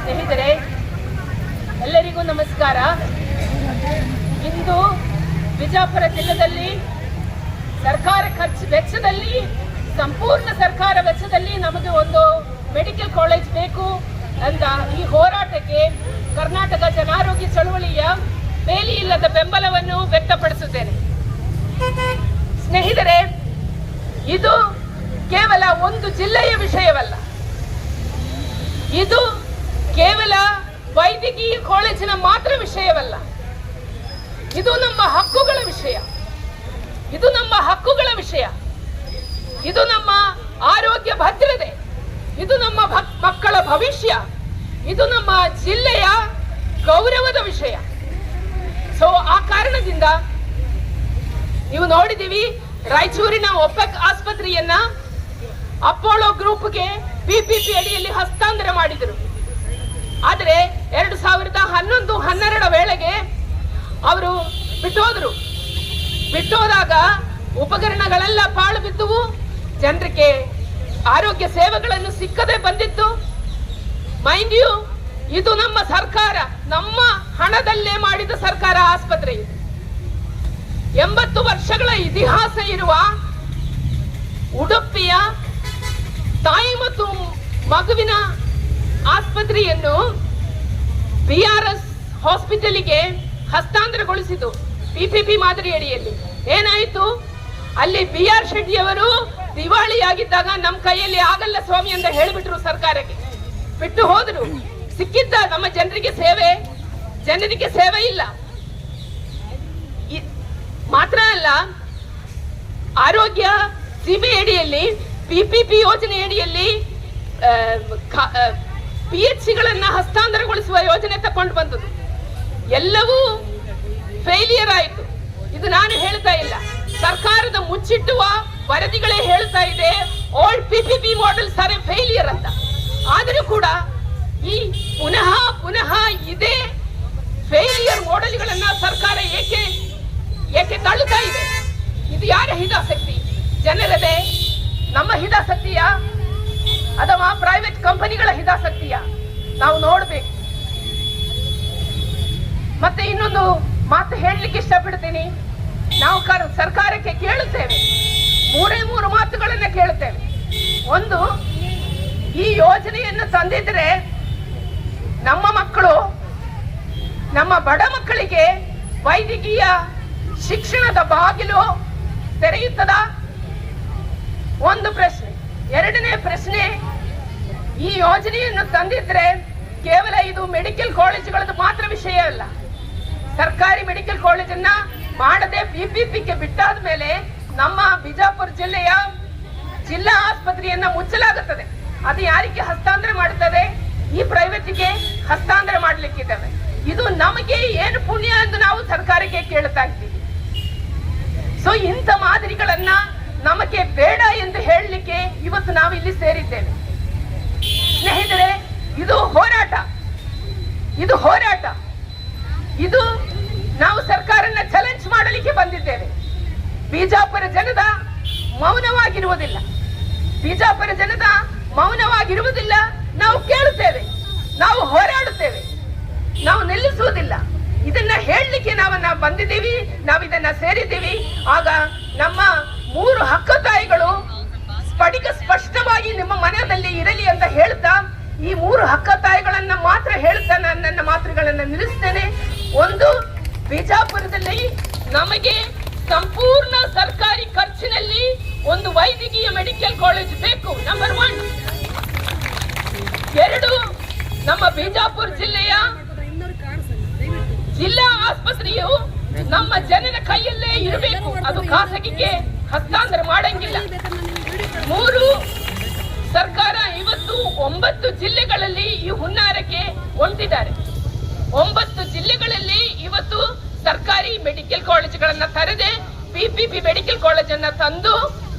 ಸ್ನೇಹಿತರೆ, ಎಲ್ಲರಿಗೂ ನಮಸ್ಕಾರ. ಇಂದು ಬಿಜಾಪುರ ಜಿಲ್ಲೆಯಲ್ಲಿ ಸರ್ಕಾರ ಖರ್ಚು ವೆಚ್ಚದಲ್ಲಿ, ಸಂಪೂರ್ಣ ಸರ್ಕಾರ ವೆಚ್ಚದಲ್ಲಿ ನಮಗೆ ಒಂದು ಮೆಡಿಕಲ್ ಕಾಲೇಜ್ ಬೇಕು. ಅಂತ ಈ ಹೋರಾಟಕ್ಕೆ ಕರ್ನಾಟಕ ಜನಾರೋಗ್ಯ ಚಳವಳಿಯ ಬೇಲಿ ಇಲ್ಲದ ಬೆಂಬಲವನ್ನು ವ್ಯಕ್ತಪಡಿಸುತ್ತೇನೆ. ಸ್ನೇಹಿತರೆ, ಇದು ಕೇವಲ ಒಂದು ಜಿಲ್ಲೆಯ ವಿಷಯವಲ್ಲ. ಇದು ಕೇವಲ ವೈದ್ಯಕೀಯ ಕಾಲೇಜಿನ ಮಾತ್ರ ವಿಷಯವಲ್ಲ. ಇದು ನಮ್ಮ ಹಕ್ಕುಗಳ ವಿಷಯ. ಇದು ನಮ್ಮ ಹಕ್ಕುಗಳ ವಿಷಯ. ಇದು ನಮ್ಮ ಆರೋಗ್ಯ ಭದ್ರತೆ. ಇದು ನಮ್ಮ ಮಕ್ಕಳ ಭವಿಷ್ಯ. ಇದು ನಮ್ಮ ಜಿಲ್ಲೆಯ ಗೌರವದ ವಿಷಯ. ಸೊ ಆ ಕಾರಣದಿಂದ ನೀವು ನೋಡಿದೀವಿ ರಾಯಚೂರಿನ ಒಪೆಕ್ ಆಸ್ಪತ್ರೆಯನ್ನ ಅಪೋಲೋ ಗ್ರೂಪ್ಗೆ ಬಿಪಿಪಿ ಅಡಿಯಲ್ಲಿ ಹಸ್ತಾಂತರ ಮಾಡಿದರು. ಆದರೆ ಎರಡು ಸಾವಿರದ ಹನ್ನೊಂದು, ಹನ್ನೆರಡ ವೇಳೆಗೆ ಅವರು ಬಿಟ್ಟೋದ್ರು. ಬಿಟ್ಟೋದಾಗ ಉಪಕರಣಗಳೆಲ್ಲ ಪಾಳು ಬಿದ್ದುವು. ಜನರಿಗೆ ಆರೋಗ್ಯ ಸೇವೆಗಳನ್ನು ಸಿಕ್ಕದೆ ಬಂದಿತ್ತು. ಮೈಂಡ್ ಯು ಇದು ನಮ್ಮ ಸರ್ಕಾರ, ನಮ್ಮ ಹಣದಲ್ಲೇ ಮಾಡಿದ ಸರ್ಕಾರ ಆಸ್ಪತ್ರೆ ಇದು. ಎಂಬತ್ತು ವರ್ಷಗಳ ಇತಿಹಾಸ ಇರುವ ಉಡುಪಿಯ ತಾಯಿ ಮತ್ತು ಮಗುವಿನ ಆಸ್ಪತ್ರೆಯನ್ನು ಬಿ ಆರ್ ಎಸ್ ಹಾಸ್ಪಿಟಲಿಗೆ ಹಸ್ತಾಂತರಗೊಳಿಸಿತು. ಪಿಪಿಪಿ ಮಾದರಿ ಅಡಿಯಲ್ಲಿ. ಏನಾಯಿತು? ಅಲ್ಲಿ ಬಿ ಆರ್ ಶೆಟ್ಟಿಯವರು ದಿವಾಳಿಯಾಗಿದ್ದಾಗ ನಮ್ಮ ಕೈಯಲ್ಲಿ ಆಗಲ್ಲ ಸ್ವಾಮಿ ಅಂತ ಹೇಳಿಬಿಟ್ರು ಸರ್ಕಾರಕ್ಕೆ. ಬಿಟ್ಟು ಹೋದ್ರು. ಸಿಕ್ಕಿದ್ದ ನಮ್ಮ ಜನರಿಗೆ ಸೇವೆ ಜನರಿಗೆ ಸೇವೆ ಇಲ್ಲ. ಮಾತ್ರ ಅಲ್ಲ, ಆರೋಗ್ಯ, ಸಿಬಿ ಅಡಿಯಲ್ಲಿ ಪಿಪಿಪಿ ಯೋಜನೆಯಡಿಯಲ್ಲಿ ಪಿ ಎಚ್ ಸಿಗಳನ್ನ ಹಸ್ತಾಂತರಗೊಳಿಸುವ ಯೋಜನೆ ತಕೊಂಡು ಬಂದದ್ದು. ಎಲ್ಲವೂ ಫೇಲಿಯರ್ ಆಯಿತು. ಇದು ನಾನು ಹೇಳ್ತಾ ಇಲ್ಲ. ಸರ್ಕಾರದ ಮುಚ್ಚಿಟ್ಟುವ ವರದಿಗಳೇ ಹೇಳ್ತಾ ಇದೆ. ಓಲ್ಡ್ ಪಿಪಿಪಿ ಮಾಡೆಲ್ ಸಾರೆ ಫೇಲಿಯರ್ ಅಂತ. ಆದರೂ ಕೂಡ ಈ ಪುನಃ ಪುನಃ ಇದೇ ಫೇಲಿಯರ್ ಮಾಡೆಲ್ಗಳನ್ನ ಸರ್ಕಾರ ಏಕೆ ಏಕೆ ತಳ್ಳುತ್ತಾ ಇದೆ? ಇದು ಯಾರ ಹಿತಾಸಕ್ತಿ? ಜನರದೇ ನಮ್ಮ ಹಿತಾಸಕ್ತಿಯ? ಅಥವಾ ಪ್ರೈವೇಟ್ ಕಂಪನಿಗಳ ಹಿತಾಸಕ್ತಿಯ? ನಾವು ನೋಡ್ಬೇಕು. ಮತ್ತೆ ಇನ್ನೊಂದು ಮಾತು ಹೇಳಲಿಕ್ಕೆ ಇಷ್ಟಪಡ್ತೀನಿ. ನಾವು ಕರ್- ಸರ್ಕಾರಕ್ಕೆ ಕೇಳುತ್ತೇವೆ. ಮೂರೇ ಮೂರು ಮಾತುಗಳನ್ನ ಕೇಳುತ್ತೇವೆ. ಒಂದು, ಈ ಯೋಜನೆಯನ್ನು ತಂದಿದ್ರೆ ನಮ್ಮ ಮಕ್ಕಳು, ನಮ್ಮ ಬಡ ಮಕ್ಕಳಿಗೆ ವೈದ್ಯಕೀಯ ಶಿಕ್ಷಣದ ಬಾಗಿಲು ತೆರೆಯುತ್ತದ? ಒಂದು ಪ್ರಶ್ನೆ. ಎರಡನೇ ಪ್ರಶ್ನೆ, ಈ ಯೋಜನೆಯನ್ನು ತಂದಿದ್ರೆ ಕೇವಲ ಇದು ಮೆಡಿಕಲ್ ಕಾಲೇಜುಗಳದ್ದು ಮಾತ್ರ ವಿಷಯ ಅಲ್ಲ. ಸರ್ಕಾರಿ ಮೆಡಿಕಲ್ ಕಾಲೇಜನ್ನ ಮಾಡದೆ ಪಿಪಿಪಿಗೆ ಬಿಟ್ಟಾದ ಮೇಲೆ ನಮ್ಮ ಬಿಜಾಪುರ ಜಿಲ್ಲೆಯ ಜಿಲ್ಲಾ ಆಸ್ಪತ್ರೆಯನ್ನ ಮುಚ್ಚಲಾಗುತ್ತದೆ. ಅದು ಯಾರಿಗೆ ಹಸ್ತಾಂತರ ಮಾಡುತ್ತದೆ? ಈ ಪ್ರೈವೇಟ್ಗೆ ಹಸ್ತಾಂತರ ಮಾಡ್ಲಿಕ್ಕಿದ್ದಾವೆ. ಇದು ನಮಗೆ ಏನು ಪುಣ್ಯ ಎಂದು ನಾವು ಸರ್ಕಾರಕ್ಕೆ ಕೇಳ್ತಾ ಇದ್ದೀವಿ. ಸೊ ಇಂಥ ಮಾದರಿಗಳನ್ನ ನಮಗೆ ಬೇಡ ಎಂದು ಹೇಳಲಿಕ್ಕೆ ಇವತ್ತು ನಾವು ಇಲ್ಲಿ ಸೇರಿದ್ದೇವೆ. ಸ್ನೇಹಿತರೆ, ಇದು ಹೋರಾಟ. ಇದು ಹೋರಾಟ. ಇದು ನಾವು ಸರ್ಕಾರನ ಚಾಲೆಂಜ್ ಮಾಡಲಿಕ್ಕೆ ಬಂದಿದ್ದೇವೆ. ಬಿಜಾಪುರ ಜನದ ಮೌನವಾಗಿರುವುದಿಲ್ಲ. ಬಿಜಾಪುರ ಜನದ ಮೌನವಾಗಿರುವುದಿಲ್ಲ ನಾವು ಕೇಳುತ್ತೇವೆ. ನಾವು ಹೋರಾಡುತ್ತೇವೆ. ನಾವು ನಿಲ್ಲಿಸುವುದಿಲ್ಲ. ಇದನ್ನ ಹೇಳಲಿಕ್ಕೆ ನಾವು ನಾವು ಬಂದಿದ್ದೀವಿ. ನಾವು ಇದನ್ನ ಸೇರಿದ್ದೀವಿ. ಆಗ ನಮ್ಮ ಮೂರು ಹಕ್ಕ ತಾಯಿಗಳು ಸ್ಫಟಿಕ ಸ್ಪಷ್ಟವಾಗಿ ನಿಮ್ಮ ಮನೆಯಲ್ಲಿ ಇರಲಿ ಅಂತ ಹೇಳ್ತಾ ಈ ಮೂರು ಹಕ್ಕ ತಾಯಿಗಳನ್ನ ಮಾತ್ರ ಹೇಳ್ತಾ ನಾನು ನನ್ನ ಮಾತುಗಳನ್ನ ನಿಲ್ಲಿಸ್ತೇನೆ. ಒಂದು, ಬಿಜಾಪುರದಲ್ಲಿ ನಮಗೆ ಸಂಪೂರ್ಣ ಸರ್ಕಾರಿ ಖರ್ಚಿನಲ್ಲಿ ಒಂದು ವೈದ್ಯಕೀಯ ಮೆಡಿಕಲ್ ಕಾಲೇಜ್ ಬೇಕು ನಂಬರ್ ಒನ್ ಎರಡು, ನಮ್ಮ ಬಿಜಾಪುರ ಜಿಲ್ಲೆಯ ಜಿಲ್ಲಾ ಆಸ್ಪತ್ರೆಯು ನಮ್ಮ ಜನರ ಕೈಯಲ್ಲೇ ಇರಬೇಕು. ಅದು ಖಾಸಗಿಗೆ ಹಸ್ತಾಂತರ ಮಾಡಂಗಿಲ್ಲ. ಮೂರು ಸರ್ಕಾರ ಇವತ್ತು ಒಂಬತ್ತು ಜಿಲ್ಲೆಗಳಲ್ಲಿ ಈ ಹುನ್ನಾರಕ್ಕೆ ಹೊಂದಿದ್ದಾರೆ. ಒಂಬತ್ತು ಜಿಲ್ಲೆಗಳಲ್ಲಿ ಇವತ್ತು ಸರ್ಕಾರಿ ಮೆಡಿಕಲ್ ಕಾಲೇಜುಗಳನ್ನ ತರದೆ ಪಿಪಿಪಿ ಮೆಡಿಕಲ್ ಕಾಲೇಜ್ ಅನ್ನ ತಂದು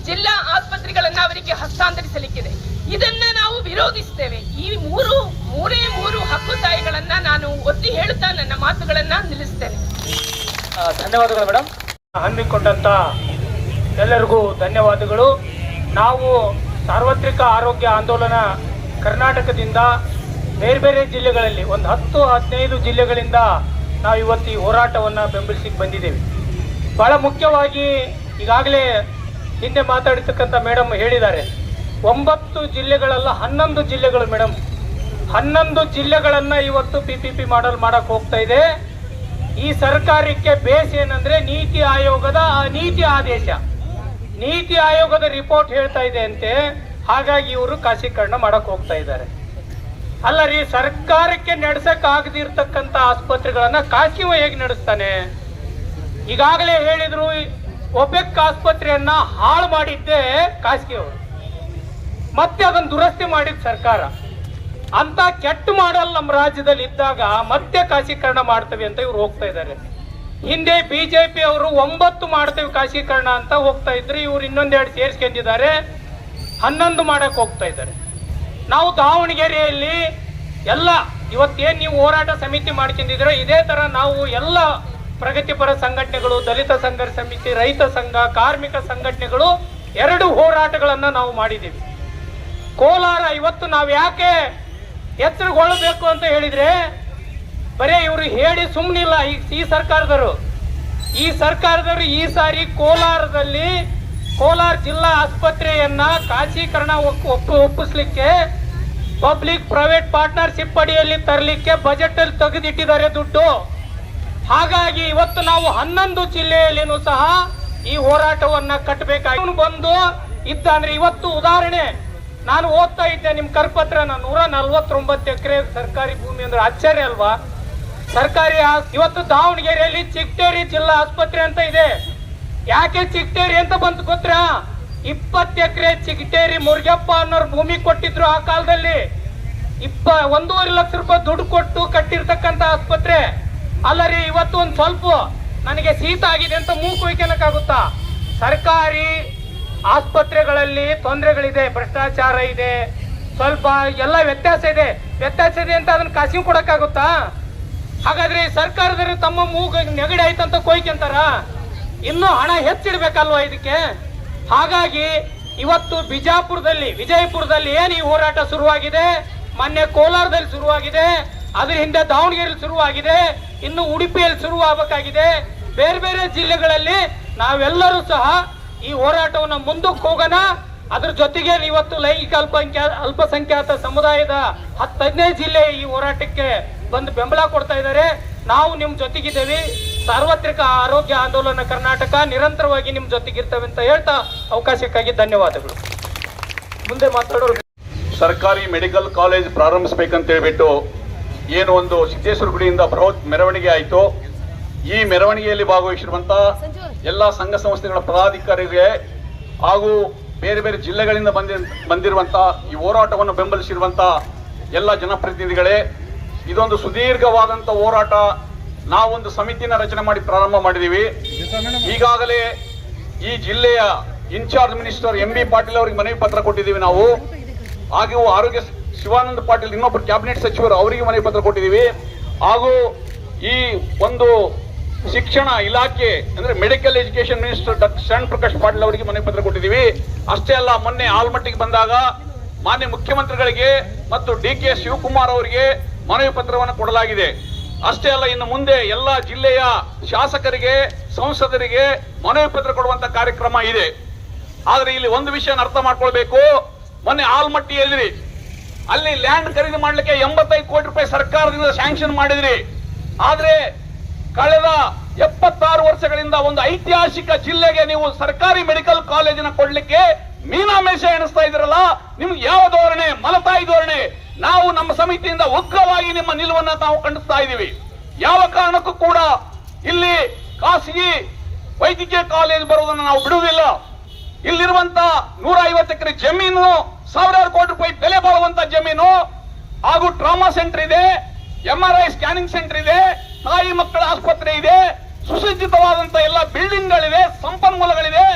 ಜಿಲ್ಲಾ ಆಸ್ಪತ್ರೆಗಳನ್ನ ಅವರಿಗೆ ಹಸ್ತಾಂತರಿಸಲಿಕ್ಕಿದೆ. ಇದನ್ನ ನಾವು ವಿರೋಧಿಸ್ತೇವೆ. ಈ ಮೂರು ಮೂರೇ ಮೂರು ಹಕ್ಕುತಾಯಿಗಳನ್ನ ನಾನು ಒತ್ತಿ ಹೇಳುತ್ತಾ ನನ್ನ ಮಾತುಗಳನ್ನ ನಿಲ್ಲಿಸ್ತೇನೆ. ಧನ್ಯವಾದಗಳು ಮೇಡಮ್ ಹಮ್ಮಿಕೊಂಡಂತ ಎಲ್ಲರಿಗೂ ಧನ್ಯವಾದಗಳು. ನಾವು ಸಾರ್ವತ್ರಿಕ ಆರೋಗ್ಯ ಆಂದೋಲನ ಕರ್ನಾಟಕದಿಂದ ಬೇರೆ ಬೇರೆ ಜಿಲ್ಲೆಗಳಲ್ಲಿ, ಒಂದು ಹತ್ತು, ಹದಿನೈದು ಜಿಲ್ಲೆಗಳಿಂದ ನಾವು ಇವತ್ತು ಈ ಹೋರಾಟವನ್ನು ಬೆಂಬಲಿಸಿ ಬಂದಿದ್ದೇವೆ. ಬಹಳ ಮುಖ್ಯವಾಗಿ ಈಗಾಗಲೇ ಹಿಂದೆ ಮಾತಾಡಿರ್ತಕ್ಕಂಥ ಮೇಡಮ್ ಹೇಳಿದ್ದಾರೆ, ಒಂಬತ್ತು ಜಿಲ್ಲೆಗಳಲ್ಲ ಹನ್ನೊಂದು ಜಿಲ್ಲೆಗಳು ಮೇಡಮ್. ಹನ್ನೊಂದು ಜಿಲ್ಲೆಗಳನ್ನು ಇವತ್ತು ಪಿ ಪಿ ಪಿ ಮಾಡಲ್ ಮಾಡೋಕ್ಕೆ ಹೋಗ್ತಾ ಇದೆ. ಈ ಸರ್ಕಾರಕ್ಕೆ ಬೇಸ್ ಏನಂದ್ರೆ ನೀತಿ ಆಯೋಗದ ನೀತಿ ಆದೇಶ. ನೀತಿ ಆಯೋಗದ ರಿಪೋರ್ಟ್ ಹೇಳ್ತಾ ಇದೆ ಅಂತೆ, ಹಾಗಾಗಿ ಇವರು ಖಾಸೀಕರಣ ಮಾಡಕ್ ಹೋಗ್ತಾ ಇದ್ದಾರೆ. ಅಲ್ಲ ರೀ, ಸರ್ಕಾರಕ್ಕೆ ನಡೆಸಕ್ ಆಗದಿರ್ತಕ್ಕಂತ ಆಸ್ಪತ್ರೆಗಳನ್ನ ಖಾಸಗಿವ ಹೇಗೆ ನಡೆಸ್ತಾನೆ? ಈಗಾಗಲೇ ಹೇಳಿದ್ರು ಒಬೆಕ್ ಆಸ್ಪತ್ರೆಯನ್ನ ಹಾಳು ಮಾಡಿದ್ದೆ ಖಾಸಗಿಯವರು ಮತ್ತೆ ಅದನ್ನ ದುರಸ್ತಿ ಮಾಡಿದ ಸರ್ಕಾರ. ಅಂತ ಕೆಟ್ಟ ಮಾಡಲ್ ನಮ್ಮ ರಾಜ್ಯದಲ್ಲಿ ಇದ್ದಾಗ ಮತ್ತೆ ಖಾಸೀಕರಣ ಮಾಡ್ತವೆ ಅಂತ ಇವ್ರು ಹೋಗ್ತಾ ಇದ್ದಾರೆ. ಹಿಂದೆ ಬಿಜೆಪಿ ಅವರು ಒಂಬತ್ತು ಮಾಡ್ತೇವೆ ಖಾಸಗೀಕರಣ ಅಂತ ಹೋಗ್ತಾ ಇದ್ರು. ಇವ್ರು ಇನ್ನೊಂದೆರಡು ಸೇರಿಸ್ಕೊಂಡಿದ್ದಾರೆ. ಹನ್ನೊಂದು ಮಾಡಕ್ಕೆ ಹೋಗ್ತಾ ಇದ್ದಾರೆ. ನಾವು ದಾವಣಗೆರೆಯಲ್ಲಿ ಎಲ್ಲ ಇವತ್ತೇನು ನೀವು ಹೋರಾಟ ಸಮಿತಿ ಮಾಡ್ಕೊಂಡಿದ್ರೆ ಇದೇ ತರ ನಾವು ಎಲ್ಲ ಪ್ರಗತಿಪರ ಸಂಘಟನೆಗಳು, ದಲಿತ ಸಂಘರ್ಷ ಸಮಿತಿ, ರೈತ ಸಂಘ, ಕಾರ್ಮಿಕ ಸಂಘಟನೆಗಳು ಎರಡು ಹೋರಾಟಗಳನ್ನು ನಾವು ಮಾಡಿದ್ದೀವಿ. ಕೋಲಾರ, ಇವತ್ತು ನಾವು ಯಾಕೆ ಎಚ್ಚರಗೊಳ್ಳಬೇಕು ಅಂತ ಹೇಳಿದ್ರೆ ಬರೇ ಇವರು ಹೇಳಿ ಸುಮ್ಮನಿಲ್ಲ ಈ ಈ ಸರ್ಕಾರದವರು. ಈ ಸರ್ಕಾರದವರು ಈ ಸಾರಿ ಕೋಲಾರದಲ್ಲಿ ಕೋಲಾರ ಜಿಲ್ಲಾ ಆಸ್ಪತ್ರೆಯನ್ನ ಒಪ್- ಒಪ್ಪು, ಒಪ್ಪಿಸ್ಲಿಕ್ಕೆ ಪಬ್ಲಿಕ್ ಪ್ರೈವೇಟ್ ಪಾರ್ಟ್ನರ್ಶಿಪ್ ಅಡಿಯಲ್ಲಿ ತರಲಿಕ್ಕೆ ಬಜೆಟ್ ಅಲ್ಲಿ ತೆಗೆದಿಟ್ಟಿದ್ದಾರೆ ದುಡ್ಡು. ಹಾಗಾಗಿ ಇವತ್ತು ನಾವು ಹನ್ನೊಂದು ಜಿಲ್ಲೆಯಲ್ಲಿನೂ ಸಹ ಈ ಹೋರಾಟವನ್ನ ಕಟ್ಟಬೇಕಾಗಿ ಬಂದು ಇದ್ದ ಅಂದ್ರೆ ಇವತ್ತು ಉದಾಹರಣೆ, ನಾನು ಓದ್ತಾ ಇದ್ದೆ ನಿಮ್ ಕರ್ಪತ್ರ ನೂರ ನಲ್ವತ್ತೊಂಬತ್ತು ಎಕರೆ ಸರ್ಕಾರಿ ಭೂಮಿ ಅಂದ್ರೆ ಆಶ್ಚರ್ಯ ಅಲ್ವಾ? ಸರ್ಕಾರಿ ಇವತ್ತು ದಾವಣಗೆರೆಯಲ್ಲಿ ಚಿಕ್ಕಟೇರಿ ಜಿಲ್ಲಾ ಆಸ್ಪತ್ರೆ ಅಂತ ಇದೆ. ಯಾಕೆ ಚಿಕ್ಕಟೇರಿ ಅಂತ ಬಂತು ಗೊತ್ತಾ? ಇಪ್ಪತ್ತು ಎಕರೆ ಚಿಕ್ಕಟೇರಿ ಮುರುಗಪ್ಪ ಅನ್ನೋರು ಭೂಮಿ ಕೊಟ್ಟಿದ್ರು ಆ ಕಾಲದಲ್ಲಿ. ಇಪ್ಪ, ಒಂದೂವರೆ ಲಕ್ಷ ರೂಪಾಯಿ ದುಡ್ಡು ಕೊಟ್ಟು ಕಟ್ಟಿರ್ತಕ್ಕಂಥ ಆಸ್ಪತ್ರೆ. ಅಲ್ಲ ರೀ ಇವತ್ತು ಒಂದ್ ಸ್ವಲ್ಪ ನನಗೆ ಶೀತ ಆಗಿದೆ ಅಂತ ಮೂಗು ಕುಯ್ಕೊಳಕ್ಕಾಗುತ್ತಾ ಸರ್ಕಾರಿ ಆಸ್ಪತ್ರೆಗಳಲ್ಲಿ ತೊಂದರೆಗಳಿದೆ, ಭ್ರಷ್ಟಾಚಾರ ಇದೆ. ಸ್ವಲ್ಪ ಎಲ್ಲ ವ್ಯತ್ಯಾಸ ಇದೆ. ವ್ಯತ್ಯಾಸ ಇದೆ ಅಂತ ಅದನ್ನ ಕಾಸಿಗೆ ಕೊಡಕ್ಕಾಗುತ್ತಾ? ಹಾಗಾದ್ರೆ ಸರ್ಕಾರದವರು ತಮ್ಮ ಮೂಗ ನೆಗಡಿ ಆಯ್ತಂತ ಕೊಯ್ಕೊಂತಾರ ಇನ್ನೂ ಹಣ ಹೆಚ್ಚಿಡ್ಬೇಕಲ್ವಾ ಇದಕ್ಕೆ? ಹಾಗಾಗಿ ಇವತ್ತು ಬಿಜಾಪುರದಲ್ಲಿ, ವಿಜಯಪುರದಲ್ಲಿ ಏನು ಈ ಹೋರಾಟ ಶುರುವಾಗಿದೆ? ಮೊನ್ನೆ ಕೋಲಾರದಲ್ಲಿ ಶುರುವಾಗಿದೆ, ಅದ್ರ ಹಿಂದೆ ದಾವಣಗೆರೆಯಲ್ಲಿ ಶುರುವಾಗಿದೆ, ಇನ್ನು ಉಡುಪಿಯಲ್ಲಿ ಶುರುವಾಗಬೇಕಾಗಿದೆ. ಬೇರೆ ಬೇರೆ ಜಿಲ್ಲೆಗಳಲ್ಲಿ ನಾವೆಲ್ಲರೂ ಸಹ ಈ ಹೋರಾಟವನ್ನು ಮುಂದಕ್ಕೆ ಹೋಗೋಣ. ಅದ್ರ ಜೊತೆಗೆ ಇವತ್ತು ಲೈಂಗಿಕ ಅಲ್ಪಸಂಖ್ಯಾ ಅಲ್ಪಸಂಖ್ಯಾತ ಸಮುದಾಯದ ಹತ್ತೈದನೇ ಜಿಲ್ಲೆ ಈ ಹೋರಾಟಕ್ಕೆ ಬಂದು ಬೆಂಬಲ ಕೊಡ್ತಾ ಇದ್ದಾರೆ. ನಾವು ನಿಮ್ ಜೊತೆಗಿದ್ದೇವೆ. ಸಾರ್ವತ್ರಿಕ ಆರೋಗ್ಯ ಆಂದೋಲನ ಕರ್ನಾಟಕ ನಿರಂತರವಾಗಿ ನಿಮ್ ಜೊತೆಗಿರ್ತವೆ ಅಂತ ಹೇಳ್ತಾ ಅವಕಾಶಕ್ಕಾಗಿ ಧನ್ಯವಾದಗಳು. ಮುಂದೆ ಮಾತಾಡೋರು ಸರ್ಕಾರಿ ಮೆಡಿಕಲ್ ಕಾಲೇಜ್ ಪ್ರಾರಂಭಿಸಬೇಕಂತ ಹೇಳ್ಬಿಟ್ಟು ಏನು ಒಂದು ಸಿದ್ದೇಶ್ವರ ಗುಡಿಯಿಂದ ಬೃಹತ್ ಮೆರವಣಿಗೆ ಆಯಿತು. ಈ ಮೆರವಣಿಗೆಯಲ್ಲಿ ಭಾಗವಹಿಸಿರುವಂಥ ಎಲ್ಲ ಸಂಘ ಸಂಸ್ಥೆಗಳ ಪದಾಧಿಕಾರಿಗೆ ಹಾಗೂ ಬೇರೆ ಬೇರೆ ಜಿಲ್ಲೆಗಳಿಂದ ಬಂದಿ ಬಂದಿರುವಂತ ಈ ಹೋರಾಟವನ್ನು ಬೆಂಬಲಿಸಿರುವಂತ ಎಲ್ಲ ಜನಪ್ರತಿನಿಧಿಗಳೇ ಇದೊಂದು ಸುದೀರ್ಘವಾದಂತ ಹೋರಾಟ ನಾವೊಂದು ಸಮಿತಿನ ರಚನೆ ಮಾಡಿ ಪ್ರಾರಂಭ ಮಾಡಿದ್ದೀವಿ ಈಗಾಗಲೇ ಈ ಜಿಲ್ಲೆಯ incharge minister M B Patil ಅವರಿಗೆ ಮನವಿ ಪತ್ರ ಕೊಟ್ಟಿದ್ದೀವಿ ನಾವು. ಹಾಗೂ ಆರೋಗ್ಯ ಶಿವಾನಂದ ಪಾಟೀಲ್ ಇನ್ನೊಬ್ಬರು ಕ್ಯಾಬಿನೆಟ್ ಸಚಿವರು ಅವರಿಗೆ ಮನವಿ ಪತ್ರ ಕೊಟ್ಟಿದ್ದೀವಿ ಹಾಗೂ ಈ ಒಂದು ಶಿಕ್ಷಣ ಇಲಾಖೆ, ಅಂದ್ರೆ medical education minister doctor Sharan Prakash Patil ಅವರಿಗೆ ಮನವಿ ಪತ್ರ ಕೊಟ್ಟಿದ್ದೀವಿ ಅಷ್ಟೇ ಅಲ್ಲ, ಮೊನ್ನೆ ಆಲ್ಮಟ್ಟಿಗೆ ಬಂದಾಗ ಮಾನ್ಯ ಮುಖ್ಯಮಂತ್ರಿಗಳಿಗೆ ಮತ್ತು ಡಿ ಕೆ ಶಿವಕುಮಾರ್ ಅವರಿಗೆ ಮನವಿ ಪತ್ರವನ್ನು ಕೊಡಲಾಗಿದೆ. ಅಷ್ಟೇ ಅಲ್ಲ, ಇನ್ನು ಮುಂದೆ ಎಲ್ಲ ಜಿಲ್ಲೆಯ ಶಾಸಕರಿಗೆ, ಸಂಸದರಿಗೆ ಮನವಿ ಪತ್ರ ಕೊಡುವಂತ ಕಾರ್ಯಕ್ರಮ ಇದೆ. ಆದ್ರೆ ಇಲ್ಲಿ ಒಂದು ವಿಷಯ ಅರ್ಥ ಮಾಡ್ಕೊಳ್ಬೇಕು. ಮೊನ್ನೆ ಆಲ್ಮಟ್ಟಿಯಲ್ಲಿ ಅಲ್ಲಿ ಲ್ಯಾಂಡ್ ಖರೀದಿ ಮಾಡಲಿಕ್ಕೆ ಎಂಬತ್ತೈದು ಕೋಟಿ ರೂಪಾಯಿ ಸರ್ಕಾರದಿಂದ ಸ್ಯಾಂಕ್ಷನ್ ಮಾಡಿದ್ರಿ. ಆದ್ರೆ ಕಳೆದ ಎಪ್ಪತ್ತಾರು ವರ್ಷಗಳಿಂದ ಒಂದು ಐತಿಹಾಸಿಕ ಜಿಲ್ಲೆಗೆ ನೀವು ಸರ್ಕಾರಿ ಮೆಡಿಕಲ್ ಕಾಲೇಜಿನ ಕೊಡ್ಲಿಕ್ಕೆ ಮೀನಾಮೇಷ ಎಣಿಸ್ತಾ ಇದ್ರಲ್ಲ ನಿಮ್ಗೆ ಯಾವ ಧೋರಣೆ? ಮಲತಾಯಿ ಧೋರಣೆ. ನಾವು ನಮ್ಮ ಸಮಿತಿಯಿಂದ ಉಗ್ರವಾಗಿ ನಿಮ್ಮ ನಿಲುವನ್ನ ನಾವು ಖಂಡಿಸ್ತಾ ಇದ್ದೀವಿ. ಯಾವ ಕಾರಣಕ್ಕೂ ಕೂಡ ಇಲ್ಲಿ ಖಾಸಗಿ ವೈದ್ಯಕೀಯ ಕಾಲೇಜ್ ಬರುವುದನ್ನು ನಾವು ಬಿಡುವುದಿಲ್ಲ. ಇಲ್ಲಿರುವಂತ ನೂರ ಐವತ್ತು ಎಕರೆ ಜಮೀನು, ಸಾವಿರಾರು ಕೋಟಿ ರೂಪಾಯಿ ಬೆಲೆ ಬಾಳುವಂತ ಜಮೀನು ಹಾಗೂ ಟ್ರಾಮಾ ಸೆಂಟರ್ ಇದೆ M R I scanning centre ಇದೆ, ತಾಯಿ ಮಕ್ಕಳ ಆಸ್ಪತ್ರೆ ಇದೆ, ಸುಸಜ್ಜಿತವಾದಂತ ಎಲ್ಲ ಬಿಲ್ಡಿಂಗ್ಗಳಿವೆ, ಸಂಪನ್ಮೂಲಗಳಿವೆ.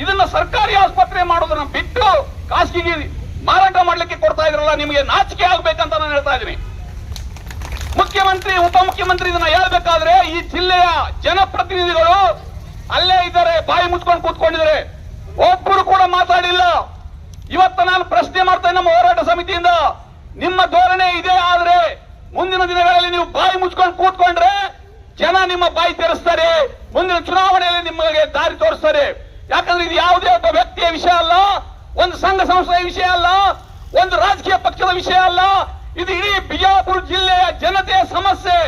ಇದನ್ನ ಸರ್ಕಾರಿ ಆಸ್ಪತ್ರೆ ಮಾಡೋದನ್ನ ಬಿಟ್ಟು ಖಾಸಗಿಗೆ ಮಾರಾಟ ಮಾಡ್ಲಿಕ್ಕೆ ಕೊಡ್ತಾ ಇದ್ರಲ್ಲ, ನಿಮಗೆ ನಾಚಿಕೆ ಆಗ್ಬೇಕಂತ ನಾನು ಹೇಳ್ತಾ ಇದ್ದೀನಿ. ಮುಖ್ಯಮಂತ್ರಿ, ಉಪಮುಖ್ಯಮಂತ್ರಿ ಇದನ್ನ ಹೇಳ್ಬೇಕಾದ್ರೆ ಈ ಜಿಲ್ಲೆಯ ಜನಪ್ರತಿನಿಧಿಗಳು ಅಲ್ಲೇ ಇದ್ದಾರೆ, ಬಾಯಿ ಮುಚ್ಕೊಂಡು ಕೂತ್ಕೊಂಡಿದ್ದಾರೆ. ಒಬ್ಬರು ಕೂಡ ಮಾತಾಡಿಲ್ಲ. ಇವತ್ತು ನಾನು ಪ್ರಶ್ನೆ ಮಾಡ್ತೇನೆ ನಮ್ಮ ಹೋರಾಟ ಸಮಿತಿಯಿಂದ. ನಿಮ್ಮ ಧೋರಣೆ ಇದೆ ಆದ್ರೆ ಮುಂದಿನ ದಿನಗಳಲ್ಲಿ ನೀವು ಬಾಯಿ ಮುಚ್ಕೊಂಡು ಕೂತ್ಕೊಂಡ್ರೆ ಜನ ನಿಮ್ಮ ಬಾಯಿ ತೆರೆಸ್ತಾರೆ. ಮುಂದಿನ ಚುನಾವಣೆಯಲ್ಲಿ ನಿಮಗೆ ದಾರಿ ತೋರಿಸ್ತಾರೆ. ಯಾಕಂದ್ರೆ ಇದು ಯಾವುದೇ ಒಬ್ಬ ವ್ಯಕ್ತಿಯ ವಿಷಯ ಅಲ್ಲ, ಒಂದು ಸಂಘ ಸಂಸ್ಥೆಯ ವಿಷಯ ಅಲ್ಲ, ಒಂದು ರಾಜಕೀಯ ಪಕ್ಷದ ವಿಷಯ ಅಲ್ಲ. ಇದು ಇಡೀ ಬಿಜಾಪುರ ಜಿಲ್ಲೆಯ ಜನತೆಯ ಸಮಸ್ಯೆ.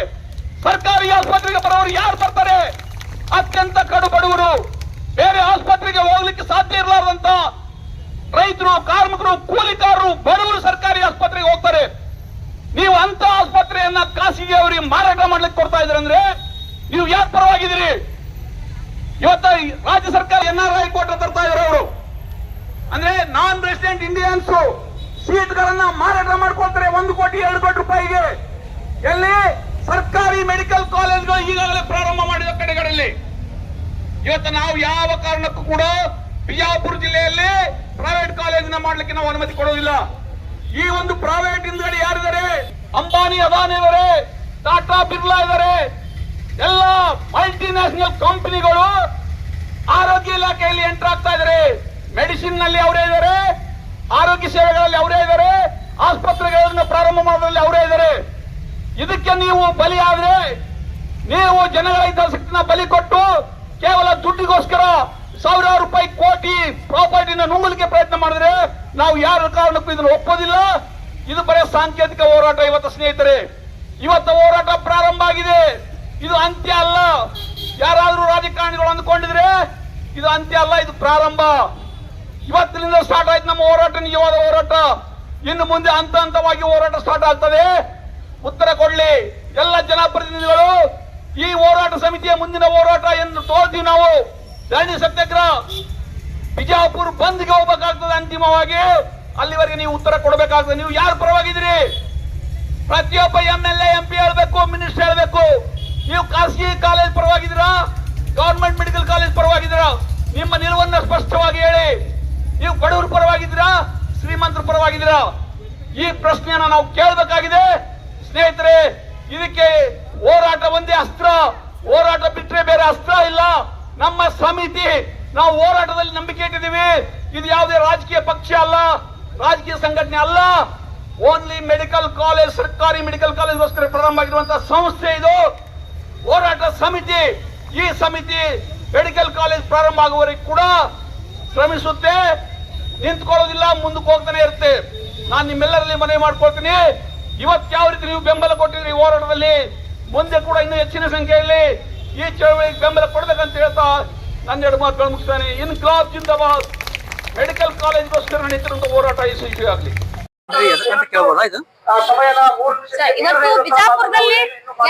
ಸರ್ಕಾರಿ ಆಸ್ಪತ್ರೆಗೆ ಬರೋರು ಯಾರು ಬರ್ತಾರೆ? ಅತ್ಯಂತ ಕಡು ಬಡವರು. ಬೇರೆ ಆಸ್ಪತ್ರೆಗೆ ಹೋಗ್ಲಿಕ್ಕೆ ಸಾಧ್ಯ ಇರಲಾರ್ದಂತ ರೈತರು, ಕಾರ್ಮಿಕರು, ಕೂಲಿಕಾರರು, ಬಡವರು ಸರ್ಕಾರಿ ಆಸ್ಪತ್ರೆಗೆ ಹೋಗ್ತಾರೆ. ನೀವು ಅಂತ ಆಸ್ಪತ್ರೆಯನ್ನ ಖಾಸಗಿ ಅವರಿಗೆ ಮಾರಾಟ ಮಾಡ್ಲಿಕ್ಕೆ ಕೊಡ್ತಾ ಇದ್ರಂದ್ರೆ ನೀವು ಯಾಕೆ ಪರವಾಗಿದ್ದೀರಿ? ಇವತ್ತ ರಾಜ್ಯ ಸರ್ಕಾರ ಎನ್ ಆರ್ ಐ ಕೋಟ ತರ್ತಾ ಇದ್ರು ಅವರು. ಅಂದ್ರೆ ನಾನ್ ರೆಸಿಡೆಂಟ್ ಇಂಡಿಯನ್ಸ್ ಸೀಟ್ ಗಳನ್ನ ಮಾರಾಟ ಮಾಡ್ಕೊಳ್ತಾರೆ ಒಂದು ಕೋಟಿ, ಎರಡು ಕೋಟಿ ರೂಪಾಯಿಗೆ. ಎಲ್ಲಿ? ಸರ್ಕಾರಿ ಮೆಡಿಕಲ್ ಕಾಲೇಜ್ಗಳು ಈಗಾಗಲೇ ಪ್ರಾರಂಭ ಮಾಡಿದ ಕಡೆಗಳಲ್ಲಿ. ಇವತ್ತು ನಾವು ಯಾವ ಕಾರಣಕ್ಕೂ ಕೂಡ ಬಿಜಾಪುರ ಜಿಲ್ಲೆಯಲ್ಲಿ ಪ್ರೈವೇಟ್ ಕಾಲೇಜಿನ ಮಾಡ್ಲಿಕ್ಕೆ ನಾವು ಅನುಮತಿ ಕೊಡೋದಿಲ್ಲ ಈ ಒಂದು ಪ್ರೈವೇಟ್ ಹಿಂದ್ಗಡೆ ಯಾರಿದ್ದಾರೆ? ಅಂಬಾನಿ, ಅದಾನಿ ಇದ್ದಾರೆ ಟಾಟಾ ಬಿರ್ಲಾ ಇದ್ದಾರೆ. ಎಲ್ಲ ಮಲ್ಟಿ ನ್ಯಾಷನಲ್ ಕಂಪನಿಗಳು ಆರೋಗ್ಯ ಇಲಾಖೆಯಲ್ಲಿ ಎಂಟರ್ ಆಗ್ತಾ ಇದ್ದಾರೆ. ಮೆಡಿಸಿನ್ನಲ್ಲಿ ಅವರೇ ಇದ್ದಾರೆ. ಆರೋಗ್ಯ ಸೇವೆಗಳಲ್ಲಿ ಅವರೇ ಇದ್ದಾರೆ. ಆಸ್ಪತ್ರೆಗಳನ್ನ ಪ್ರಾರಂಭ ಮಾಡೋದ್ರಲ್ಲಿ ಅವರೇ ಇದ್ದಾರೆ. ಇದಕ್ಕೆ ನೀವು ಬಲಿ ನೀವು ಜನಗಳ ಹಿತಾಸಕ್ತಿನ ಬಲಿ ಕೊಟ್ಟು ಕೇವಲ ದುಡ್ಡಿಗೋಸ್ಕರ ಸಾವಿರಾರು ರೂಪಾಯಿ ಕೋಟಿ ಪ್ರಾಪರ್ಟಿನ ನುಂಗಲಿಕ್ಕೆ ಪ್ರಯತ್ನ ಮಾಡಿದ್ರೆ ನಾವು ಯಾರ ಕಾರಣಕ್ಕೂ ಇದನ್ನು ಒಪ್ಪೋದಿಲ್ಲ. ಇದು ಬರೀ ಸಾಂಕೇತಿಕ ಹೋರಾಟ, ಇವತ್ತು ಸ್ನೇಹಿತರೆ. ಇವತ್ತು ಹೋರಾಟ ಪ್ರಾರಂಭ ಆಗಿದೆ. ಇದು ಅಂತ್ಯ ಅಲ್ಲ. ಯಾರಾದರೂ ರಾಜಕಾರಣಿಗಳು ಅಂದ್ಕೊಂಡಿದ್ರೆ ಇದು ಅಂತ್ಯ ಅಲ್ಲ, ಇದು ಪ್ರಾರಂಭ. ಇವತ್ತಿನಿಂದ ಸ್ಟಾರ್ಟ್ ಆಯ್ತು ನಮ್ಮ ಹೋರಾಟ, ನಿಜವಾದ ಹೋರಾಟ. ಇನ್ನು ಮುಂದೆ ಹಂತ ಹಂತವಾಗಿ ಹೋರಾಟ ಸ್ಟಾರ್ಟ್ ಆಗ್ತದೆ. ಉತ್ತರ ಕೊಡ್ಲಿ. ಎಲ್ಲ ಜನಪ್ರತಿನಿಧಿಗಳು, ಈ ಹೋರಾಟ ಸಮಿತಿಯ ಮುಂದಿನ ಹೋರಾಟ ಎಂದು ತೋರ್ತೀವಿ ನಾವು. ಧರಣಿ ಸತ್ಯಾಗ್ರಹ. ಬಿಜಾಪುರ್ ಬಂದ್ಗೆ ಹೋಗ್ಬೇಕಾಗ್ತದೆ ಅಂತಿಮವಾಗಿ. ಅಲ್ಲಿವರೆಗೆ ನೀವು ಉತ್ತರ ಕೊಡಬೇಕಾಗ್ತದೆ. ನೀವು ಯಾರು ಪರವಾಗಿದ್ದೀರಿ? ಪ್ರತಿಯೊಬ್ಬ M L A M P ಹೇಳ್ಬೇಕು ಮಿನಿಸ್ಟರ್ ಹೇಳ್ಬೇಕು ನೀವು ಖಾಸಗಿ ಕಾಲೇಜ್ ಪರವಾಗಿದ್ದೀರಾ? ಗವರ್ಮೆಂಟ್ ಮೆಡಿಕಲ್ ಕಾಲೇಜ್ ಪರವಾಗಿದ್ದೀರಾ? ನಿಮ್ಮ ನಿಲುವನ್ನು ಸ್ಪಷ್ಟವಾಗಿ ಹೇಳಿ. ನೀವು ಬಡವರ ಪರವಾಗಿದ್ದೀರಾ? ಶ್ರೀಮಂತರ ಪರವಾಗಿದ್ದೀರಾ? ಈ ಪ್ರಶ್ನೆಯನ್ನ ನಾವು ಕೇಳಬೇಕಾಗಿದೆ. ಸ್ನೇಹಿತರೆ, ಇದಕ್ಕೆ ಹೋರಾಟ ಒಂದೇ ಅಸ್ತ್ರ. ಹೋರಾಟ ಬಿಟ್ಟರೆ ಬೇರೆ ಅಸ್ತ್ರ ಇಲ್ಲ. ನಮ್ಮ ಸಮಿತಿ, ನಾವು ಹೋರಾಟದಲ್ಲಿ ನಂಬಿಕೆ ಇಟ್ಟಿದ್ದೀವಿ. ಇದು ಯಾವುದೇ ರಾಜಕೀಯ ಪಕ್ಷ ಅಲ್ಲ, ರಾಜಕೀಯ ಸಂಘಟನೆ ಅಲ್ಲ. ಓನ್ಲಿ ಮೆಡಿಕಲ್ ಕಾಲೇಜ್ ಸರ್ಕಾರಿ ಮೆಡಿಕಲ್ ಕಾಲೇಜ್ಗೋಸ್ಕರ ಪ್ರಾರಂಭ ಆಗಿರುವಂತಹ ಸಂಸ್ಥೆ ಇದು. ಹೋರಾಟ ಸಮಿತಿ ಈ ಸಮಿತಿ ಮೆಡಿಕಲ್ ಕಾಲೇಜ್ ಪ್ರಾರಂಭ ಆಗುವವರೆಗೆ ಕೂಡ ಶ್ರಮಿಸುತ್ತೆ. ನಿಂತ್ಕೊಳ್ಳೋದಿಲ್ಲ ಮುಂದಕ್ಕೆ ಹೋಗ್ತಾನೆ ಇರುತ್ತೆ. ನಾನು ನಿಮ್ಮೆಲ್ಲರಲ್ಲಿ ಮನವಿ ಮಾಡ್ಕೊಳ್ತೀನಿ. ಇವತ್ತು ಯಾವ ರೀತಿ ನೀವು ಬೆಂಬಲ ಕೊಟ್ಟಿದ್ರಿ ಈ ಹೋರಾಟದಲ್ಲಿ? ಮುಂದೆ ಕೂಡ ಇನ್ನೂ ಹೆಚ್ಚಿನ ಸಂಖ್ಯೆಯಲ್ಲಿ ಈ ಚಳವಳಿಗೆ ಬೆಂಬಲ ಕೊಡ್ಬೇಕಂತ ಹೇಳ್ತಾ ನನ್ನ ಎರಡು ಮಾತುಗಳು ಮುಗಿಸ್ತಾನೆ. In class zindabad. ಮೆಡಿಕಲ್ ಕಾಲೇಜ್ಗೋಸ್ಕರ ನಡೀತಿರುವಂತಹ ಹೋರಾಟ ಇದು? ಸರ್, ಇವತ್ತು ಬಿಜಾಪುರದಲ್ಲಿ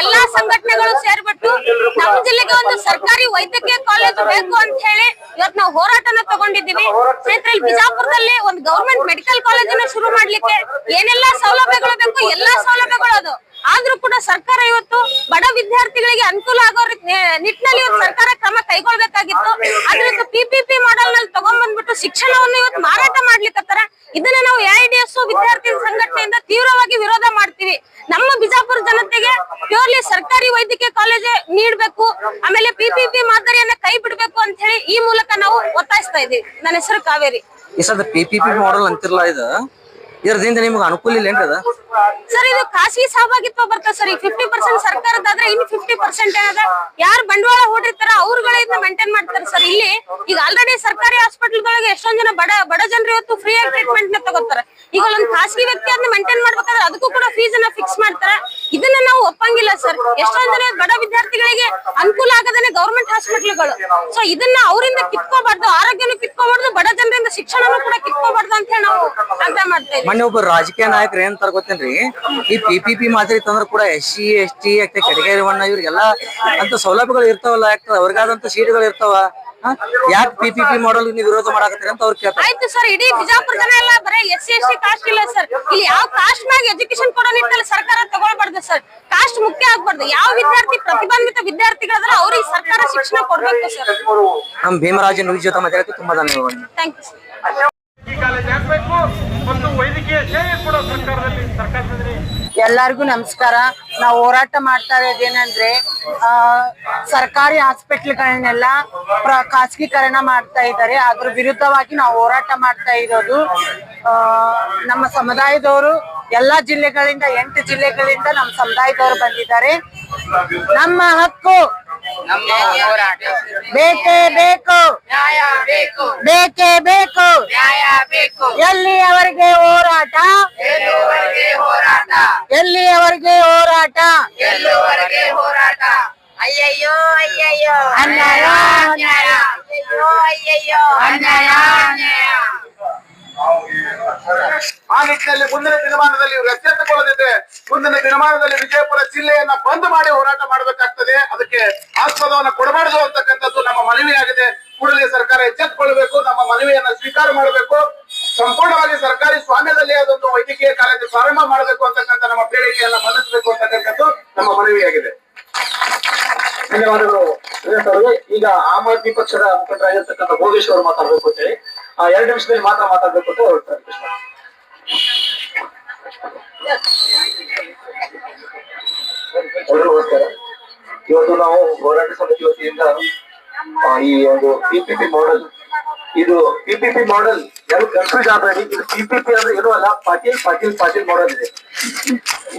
ಎಲ್ಲಾ ಸಂಘಟನೆಗಳು ಸೇರ್ಬಿಟ್ಟು ನಮ್ಮ ಜಿಲ್ಲೆಗೆ ಒಂದು ಸರ್ಕಾರಿ ವೈದ್ಯಕೀಯ ಕಾಲೇಜು ಬೇಕು ಅಂತ ಹೇಳಿ ಇವತ್ ನಾವು ಹೋರಾಟನ ತಗೊಂಡಿದ್ದೀವಿ. ಸ್ನೇಹಿತರೆ ಬಿಜಾಪುರದಲ್ಲಿ ಒಂದು ಗೌರ್ಮೆಂಟ್ ಮೆಡಿಕಲ್ ಕಾಲೇಜನ್ನ ಶುರು ಮಾಡ್ಲಿಕ್ಕೆ ಏನೆಲ್ಲಾ ಸೌಲಭ್ಯಗಳು ಬೇಕು? ಎಲ್ಲಾ ಸೌಲಭ್ಯಗಳು ಅದು. ಆದ್ರೂ ಕೂಡ ಸರ್ಕಾರ ಇವತ್ತು ಬಡ ವಿದ್ಯಾರ್ಥಿಗಳಿಗೆ ಅನುಕೂಲ ಆಗೋ ನಿಟ್ಟಿನಲ್ಲಿ ಇವತ್ತು ಸರ್ಕಾರ ಕ್ರಮ ಕೈಗೊಳ್ಬೇಕಾಗಿತ್ತು. ಆದ್ರೆ ಪಿಪಿಪಿ ಮಾಡೆಲ್ನಲ್ಲಿ ತಗೊಂಡ್ಬಂದ್ಬಿಟ್ಟು ಶಿಕ್ಷಣವನ್ನು ಇವತ್ತು ಮಾರಾಟ ಮಾಡ್ಲಿಕ್ಕತ್ತಾರ ಇದನ್ನ ನಾವು ಎಐಡಿಎಸ್ ವಿದ್ಯಾರ್ಥಿ ಸಂಘಟನೆಯಿಂದ ತೀವ್ರವಾಗಿ ವಿರೋಧ ಮಾಡ್ತೀವಿ. ನಮ್ಮ ಬಿಜಾಪುರ ಜನತೆಗೆ ಪ್ಯೂರ್ಲಿ ಸರ್ಕಾರಿ ವೈದ್ಯಕೀಯ ಕಾಲೇಜ್ ನೀಡಬೇಕು. ಆಮೇಲೆ ಪಿಪಿಪಿ ಮಾದರಿಯನ್ನ ಕೈ ಬಿಡಬೇಕು ಅಂತ ಹೇಳಿ ಈ ಮೂಲಕ ನಾವು ಒತ್ತಾಯಿಸ್ತಾ ಇದೀವಿ ನನ್ನ ಹೆಸರು ಕಾವೇರಿ. ಈ ಪಿಪಿಪಿ ಮಾಡಲ್ ಅಂತಿರಲ್ಲ ಇದು? ಇದರಿಂದ ನಿಮ್ಗೆ ಅನುಕೂಲ ಇಲ್ಲ ಏನ್ರಿ ಅದ? ಸರ್, ಇದು ಖಾಸಗಿ ಸಹಭಾಗಿತ್ವ ಬರ್ತದೆ ಸರ್, ಈ ಫಿಫ್ಟಿ ಪರ್ಸೆಂಟ್ ಸರ್ಕಾರದಾದ್ರೆ ಇನ್ ಫಿಫ್ಟಿ ಪರ್ಸೆಂಟ್ ಏನದ ಯಾರು ಬಂಡವಾಳ ಹೂಡಿರ್ತಾರ ಅವ್ರುಗಳೇ ಇದನ್ನ ಮೇಂಟೈನ್ ಮಾಡ್ತಾರೆ ಸರ್. ಇಲ್ಲಿ ಈಗ ಆಲ್ರೆಡಿ ಸರ್ಕಾರಿ ಹಾಸ್ಪಿಟಲ್ಗಳಿಗೆ ಎಷ್ಟೊಂದ್ ಜನ ಬಡ ಬಡ ಜನರು ಇವತ್ತು ಫ್ರೀ ಆಗಿ ಟ್ರೀಟ್ಮೆಂಟ್ನ ತಗೋತಾರೆ. ಈಗ ಒಂದು ಖಾಸಗಿ ವ್ಯಕ್ತಿ ಅದನ್ನ ಮೇಂಟೈನ್ ಮಾಡ್ಬೇಕಾದ್ರೆ ಅದಕ್ಕೂ ಕೂಡ ಫೀಸ್ ಅನ್ನ ಫಿಕ್ಸ್ ಮಾಡ್ತಾರೆ. ಇದನ್ನ ನಾವು ಒಪ್ಪಂಗಿಲ್ಲ ಸರ್ ಎಷ್ಟೊಂದ್ರೆ ಬಡ ವಿದ್ಯಾರ್ಥಿಗಳಿಗೆ ಅನುಕೂಲ ಆಗದೇನೆ ಗೌರ್ಮೆಂಟ್ ಹಾಸ್ಪಿಟಲ್ಗಳು ಸೊ ಇದನ್ನ ಅವರಿಂದ ಕಿತ್ಕೋಬಾರ್ದು, ಆರೋಗ್ಯನು ಕಿತ್ಕೋಬಾರ್ದು, ಬಡ ಜನರಿಂದ ಶಿಕ್ಷಣನೂ ಕೂಡ ಕಿತ್ಕೋಬಾರ್ದು ಅಂತ ಹೇಳಿ ನಾವು ಆಗ್ರಹ ಮಾಡ್ತಾ ಇದ್ದೀವಿ. ಮೊನ್ನೆ ಒಬ್ಬ ರಾಜಕೀಯ ನಾಯಕರು ಏನ್ ತರ ಗೊತ್ತೇನ್ರಿ? ಈ ಪಿ ಪಿ ಪಿ ಮಾದರಿ ತಂದ್ರೆ ಕೂಡ S C S T category one ಇವ್ರಿಗೆಲ್ಲ ಅಂತ ಸೌಲಭ್ಯಗಳು ಇರ್ತಾವಲ್ಲ ಯಾಕಂದ್ರೆ ಅವ್ರಿಗಾದಂತ ಸೀಟ್ಗಳು ಇರ್ತಾವ. ಯಾಕೆ ಪಿ ಪಿ ಪಿ ಮಾಡಲ್ ನೀವು ವಿರೋಧ ಮಾಡಾಕತ್ತೀರಿ ಅಂತ ಅವ್ರು ಕೇಳ್ತಾರೆ. ಆಯ್ತು ಸರ್ ಇಡೀ ಬಿಜಾಪುರ ಜನ ಎಲ್ಲ ಬರೀ S C S T caste ಇಲ್ಲ ಸರ್. ಇಲ್ಲಿ ಯಾವ ಕಾಸ್ಟ್ ಮ್ಯಾಗ ಎಜುಕೇಶನ್ ಕೊಡೋ ನಿಟ್ಟಿನಲ್ಲಿ ಸರ್ಕಾರ ತಗೊಳ್ಬಾರ್ದು ಸರ್. ಕಾಸ್ಟ್ ಮುಖ್ಯ ಆಗ್ಬಾರ್ದು. ಯಾವ ವಿದ್ಯಾರ್ಥಿ ಪ್ರತಿಬಂಧಿತ ವಿದ್ಯಾರ್ಥಿಗಳಾದ್ರೆ ಅವ್ರಿಗೆ ಸರ್ಕಾರ ಶಿಕ್ಷಣ ಕೊಡ್ಬೇಕು ಸರ್. ನಮ್ ಭೀಮರಾಜನ್ ವಿಜಯ ಜೊತೆ ಮಾತಾಡಕ್ಕೆ ತುಂಬಾ ಧನ್ಯವಾದ ಥ್ಯಾಂಕ್ ಯು ಸರ್ ಈ ಕಾಲೇಜ್ ಹಾಕ್ಬೇಕು ಮತ್ತು ವೈದ್ಯಕೀಯ ಸೇವೆ ಕೂಡ ಸರ್ಕಾರದಲ್ಲಿ ಸರ್ಕಾರದಲ್ಲಿ ಎಲ್ಲರಿಗೂ ನಮಸ್ಕಾರ. ನಾವು ಹೋರಾಟ ಮಾಡ್ತಾ ಇರೋದೇನಂದ್ರೆ ಆ, ಸರ್ಕಾರಿ ಹಾಸ್ಪಿಟ್ಲ್ಗಳನ್ನೆಲ್ಲ ಖಾಸಗೀಕರಣ ಮಾಡ್ತಾ ಇದ್ದಾರೆ. ಅದ್ರ ವಿರುದ್ಧವಾಗಿ ನಾವು ಹೋರಾಟ ಮಾಡ್ತಾ ಇರೋದು ನಮ್ಮ ಸಮುದಾಯದವರು. ಎಲ್ಲಾ ಜಿಲ್ಲೆಗಳಿಂದ ಎಂಟು ಜಿಲ್ಲೆಗಳಿಂದ ನಮ್ಮ ಸಮುದಾಯದವರು ಬಂದಿದ್ದಾರೆ. ನಮ್ಮ ಹಕ್ಕು ಬೇಕೇ ಬೇಕು. ನ್ಯಾಯ ಬೇಕು. ಬೇಕೇ ಬೇಕು. ನ್ಯಾಯ ಬೇಕು. ಎಲ್ಲಿಯವರೆಗೆ ಹೋರಾಟ? ಎಲ್ಲಿಯವರೆಗೆ ಹೋರಾಟ? ಅಯ್ಯಯ್ಯೋ ಅಯ್ಯಯ್ಯೋ. ಅನ್ಯಾಯ ಅನ್ಯಾಯ. ಅಯ್ಯಯ್ಯೋ ಅಯ್ಯಯ್ಯೋ. ಅನ್ಯಾಯ ಅನ್ಯಾಯ. ಆ ನಿಟ್ಟಿನಲ್ಲಿ ಮುಂದಿನ ದಿನಮಾನದಲ್ಲಿ ಇವರು ಎಚ್ಚೆತ್ತುಕೊಳ್ಳದಿದ್ರೆ ಮುಂದಿನ ದಿನಮಾನದಲ್ಲಿ ವಿಜಯಪುರ ಜಿಲ್ಲೆಯನ್ನ ಬಂದ್ ಮಾಡಿ ಹೋರಾಟ ಮಾಡಬೇಕಾಗ್ತದೆ. ಅದಕ್ಕೆ ಆಸ್ಪದವನ್ನ ಕೊಡಬಾರದು ಅಂತಕ್ಕಂಥದ್ದು ನಮ್ಮ ಮನವಿಯಾಗಿದೆ. ಕೂಡಲೇ ಸರ್ಕಾರ ಎಚ್ಚೆತ್ತುಕೊಳ್ಳಬೇಕು, ನಮ್ಮ ಮನವಿಯನ್ನ ಸ್ವೀಕಾರ ಮಾಡಬೇಕು. ಸಂಪೂರ್ಣವಾಗಿ ಸರ್ಕಾರಿ ಸ್ವಾಮ್ಯದಲ್ಲಿ ಅದೊಂದು ವೈದ್ಯಕೀಯ ಕಾಲೇಜು ಪ್ರಾರಂಭ ಮಾಡಬೇಕು ಅಂತಕ್ಕಂಥ ನಮ್ಮ ಬೇಡಿಕೆಯನ್ನ ಮನ್ನಿಸಬೇಕು ಅಂತಕ್ಕಂಥದ್ದು ನಮ್ಮ ಮನವಿಯಾಗಿದೆ. ಧನ್ಯವಾದಗಳು. ಈಗ ಆಮ್ ಆದ್ಮಿ ಪಕ್ಷದ ಮುಖಂಡರಾಗಿರ್ತಕ್ಕಂಥ ಭೋಗೇಶ್ ಅವರು ಮಾತಾಡ್ಬೇಕು ಅಂತ ಹೇಳಿ. ಆ, ಎರಡು ನಿಮಿಷದಲ್ಲಿ ಮಾತ್ರ ಮಾತಾಡ್ಬೇಕು ಅಂತ ಹೊರಡ್ತಾರೆ ಕೃಷ್ಣ ಇವತ್ತು ನಾವು ಹೋರಾಟ ಸಮಿತಿ ವತಿಯಿಂದ ಈ ಒಂದು ಪಿಪಿಪಿ ಮಾಡೆಲ್ ಇದು ಪಿಪಿಪಿ ಮಾಡೆಲ್ ಎಲ್ಲ ಕನ್ಫ್ಯೂಸ್ ಆಗಬೇಡಿ ಇದು ಪಿಪಿಪಿ ಅಂದ್ರೆ ಏನೂ ಅಲ್ಲ ಪಾಟೀಲ್ ಪಾಟೀಲ್ ಪಾಟೀಲ್ ಮಾಡೆಲ್ ಇದೆ.